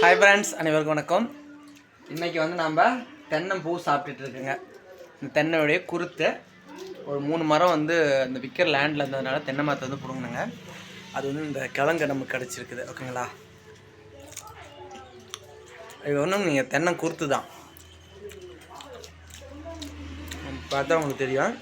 Hi friends அனைவருக்கும் வணக்கம். இன்றைக்கி வந்து நம்ம தென்னம்பூ சாப்பிட்டுட்டு இருக்குங்க. இந்த தென்னையுடைய குருத்து ஒரு மூணு மரம் வந்து இந்த விற்கிற லேண்டில் இருந்ததுனால தென்னை மரத்தை வந்து பிடுங்கினுங்க. அது வந்து இந்த கிழங்கு நமக்கு கிடச்சிருக்குது ஓகேங்களா இது ஒன்றும் நீங்கள் தென்னை குருத்து தான். பார்த்தா உங்களுக்கு தெரியும்.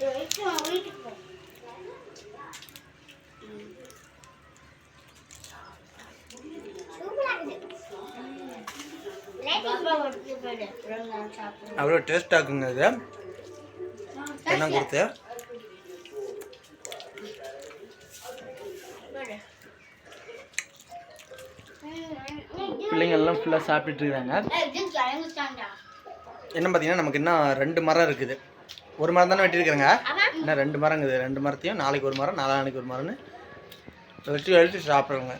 அவ்வளோ டேஸ்ட்டாக இருக்குங்க இது. தென்னை குருத்து பிள்ளைங்க எல்லாம் ஃபுல்லாக சாப்பிட்டுட்டு இருக்காங்க. என்ன பார்த்தீங்கன்னா நமக்கு இன்னும் ரெண்டு மரம் இருக்குது. ஒரு மரம் தானே வெட்டியிருக்கிறேங்க? இன்னும் ரெண்டு மரம் இருக்குது ரெண்டு மரத்தையும் நாளைக்கு ஒரு மரம் நாளான்னைக்கு ஒரு மரம்னு வெட்டி வெட்டி சாப்பிட்றோங்க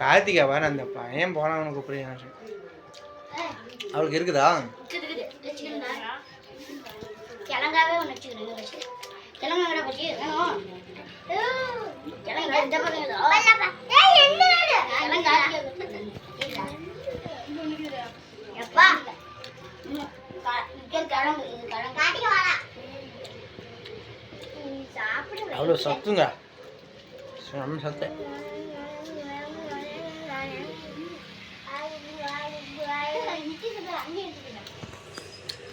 கார்த்திகா வர அந்த பையன் போனவனு கூப்பிடுறேன் அவளுக்கு இருக்குதா? கிழங்காவே ஒன்று வச்சுக்கிறேன் கிழங்கு கிழங்கா கிழங்கு இது கிழங்கு காட்டிக்க வாடா அவ்வளோ சத்துங்க சத்து